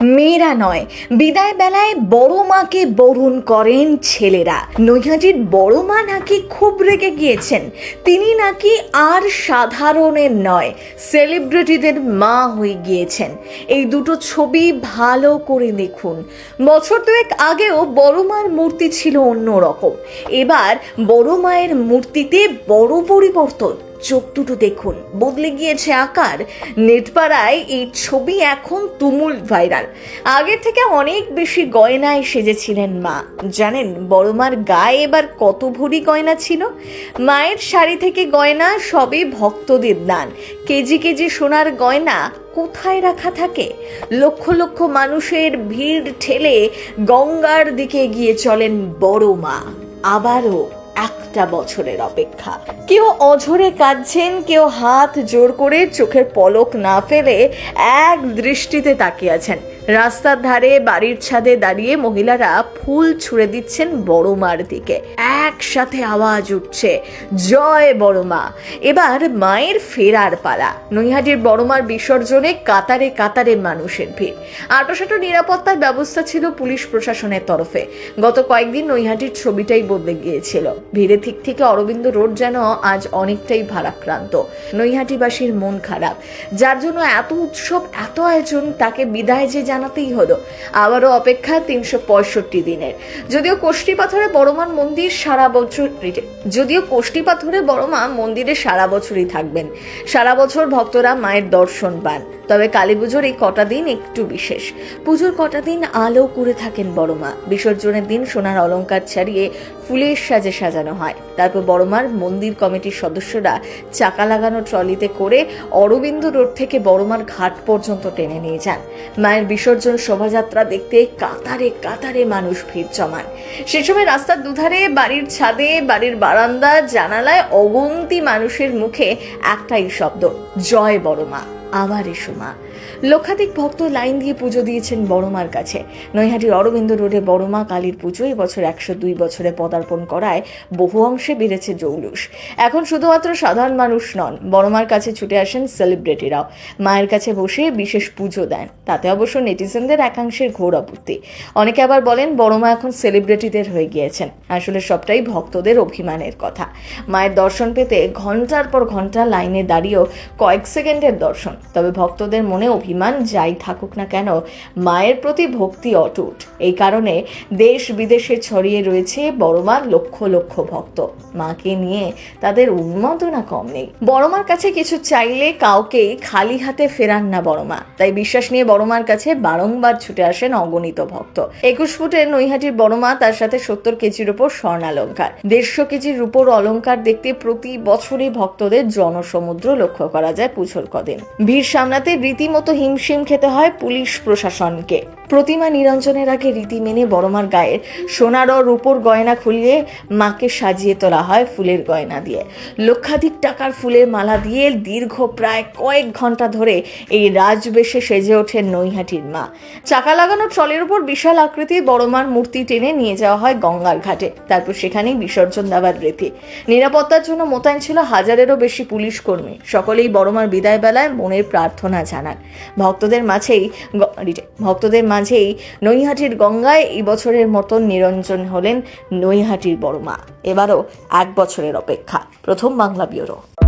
মেয়েরা নয় বিদায় বেলায় বড় মাকে বরণ করেন ছেলেরা। নৈহাজির বড় মা নাকি খুব রেগে গিয়েছেন, তিনি নাকি আর সাধারণের নয়, সেলিব্রিটিদের মা হয়ে গিয়েছেন। এই দুটো ছবি ভালো করে দেখুন। বছর দুয়েক আগেও বড় মার মূর্তি ছিল অন্যরকম। এবার বড় মায়ের মূর্তিতে বড় পরিবর্তন। চোখ দুটো দেখুন। বদলে গিয়েছে আকার। নেটপাড়ায় এই ছবি এখন তুমুল ভাইরাল। আগের থেকে অনেক বেশি গয়নায় সেজেছিলেন মা। জানেন বড় মার গায়ে এবার কত ভরি গয়না ছিল? মায়ের শাড়ি থেকে গয়না সবই ভক্তদের দান। কেজি কেজি সোনার গয়না কোথায় রাখা থাকে? লক্ষ লক্ষ মানুষের ভিড় ঠেলে গঙ্গার দিকে গিয়ে চলেন বড় মা। আবারও একটা বছরের অপেক্ষা। কেউ অঝরে কাঁদছেন, কেউ হাত জোর করে চোখের পলক না ফেলে এক দৃষ্টিতে তাকিয়ে আছেন। রাস্তার ধারে বাড়ির ছাদে দাঁড়িয়ে মহিলারা ফুল ছুঁড়ে দিচ্ছেন বড় মার দিকে। একসাথে আওয়াজ উঠছে, জয় বড় মা এবার মায়ের ফেরার পালা। নৈহাটির বড় মার বিসর্জনে কাতারে কাতারে মানুষের ভিড়। আটোসাটো নিরাপত্তার ব্যবস্থা ছিল পুলিশ প্রশাসনের তরফে। গত কয়েকদিন নৈহাটির ছবিটাই বদলে গিয়েছিল। ভিড়ে ঠিক থেকে অরবিন্দ রোড যেন আজ অনেকটাই ভারাক্রান্ত। নৈহাটিবাসীর মন খারাপ। যার জন্য এত উৎসব, এত আয়োজন, তাকে বিদায় যে জানাতেই হলো। আবারও অপেক্ষা তিনশো পঁয়ষট্টি দিনের। যদিও কোষ্ঠী পাথরে বড়মান মন্দির সারা বছর যদিও কোষ্ঠী পাথরে বড়মা মন্দিরে সারা বছরই থাকবেন। সারা বছর ভক্তরা মায়ের দর্শন পান। তবে কালী পুজোর এই কটা দিন একটু বিশেষ। পুজোর কটা দিন আলো করে থাকেন বড়মা। বিসর্জনের দিন সোনার অলংকার ছাড়িয়ে ফুলের সাজে সাজানো হয়। তারপর বড়মার মন্দির কমিটির সদস্যরা চাকা লাগানো ট্রলিতে করে অরবিন্দ রোড থেকে বড়মার ঘাট পর্যন্ত টেনে নিয়ে যান। মায়ের বিসর্জন শোভাযাত্রা দেখতে কাতারে কাতারে মানুষ ভিড় জমান। সে সময় রাস্তার দুধারে, বাড়ির ছাদে, বাড়ির বারান্দা জানালায় অগন্তি মানুষের মুখে একটাই শব্দ, জয় বড়মা। আবার এসো মা। লক্ষাধিক ভক্ত লাইন দিয়ে পুজো দিয়েছেন বড়মার কাছে। নৈহাটির অরবিন্দ রোডে বড়মা কালীর পুজো এবছর একশো দুই বছরে পদার্পণ করায় বহু অংশে বেড়েছে জৌলুস। এখন শুধুমাত্র সাধারণ মানুষ নন, বড়মার কাছে ছুটে আসেন সেলিব্রিটিরাও মায়ের কাছে বসে বিশেষ পুজো দেন, তাতে অবশ্য নেটিজেনদের একাংশের ঘোর আপত্তি। অনেকে আবার বলেন, বড়মা এখন সেলিব্রিটিদের হয়ে গিয়েছেন। আসলে সবটাই ভক্তদের অভিমানের কথা। মায়ের দর্শন পেতে ঘণ্টার পর ঘণ্টা লাইনে দাঁড়িয়েও কয়েক সেকেন্ডের দর্শন, তবে ভক্তদের মনে অভিমান যাই থাকুক না কেন, মায়ের প্রতি ভক্তি অটুট। এই কারণে দেশ বিদেশে ছড়িয়ে রয়েছে বড়মার লক্ষ লক্ষ ভক্ত। মাকে নিয়ে তাদের উন্মাদনা কম নেই। বড়মার কাছে কিছু চাইলে কাউকেই খালি হাতে ফেরান না বড়মা। তাই বিশ্বাস নিয়ে বড়মার কাছে বারংবার ছুটে আসেন অগণিত ভক্ত। একুশ ফুটের নৈহাটির বড়মা তার সাথে সত্তর কেজির উপর স্বর্ণালঙ্কার। দেড়শো কেজির রূপোর অলঙ্কার দেখতে প্রতি বছরই ভক্তদের জনসমুদ্র লক্ষ্য করা যায় পুজোর কদিন। ভিড় সামলাতে রীতিমতো হিমশিম খেতে হয় পুলিশ প্রশাসনকে। প্রতিমা নিরঞ্জনের আগে রীতি মেনে বড়মার গায়ের সোনার ও রূপোর গয়না খুলিয়ে মাকে সাজিয়ে তোলা হয় ফুলের গয়না দিয়ে। লক্ষাধিক টাকার ফুলের মালা দিয়ে দীর্ঘ প্রায় কয়েক ঘণ্টা ধরে এই রাজবেশে সেজে ওঠেন নৈহাটির মা। চাকা লাগানো ট্রলের উপর বিশাল আকৃতির বড়মার মূর্তি টেনে নিয়ে যাওয়া হয় গঙ্গার ঘাটে। তারপর সেখানেই বিসর্জন দেওয়ার রীতি। নিরাপত্তার জন্য মোতায়েন ছিল হাজারেরও বেশি পুলিশ কর্মী। সকলেই বড়মার বিদায় বেলায় মনের প্রার্থনা জানান। ভক্তদের মাঝেই ভক্তদের মাঝেই নৈহাটির গঙ্গায় এই বছরের মতন নিরঞ্জন হলেন নৈহাটির বড়মা এবারও এক বছরের অপেক্ষা। প্রথম বাংলা ব্যুরো।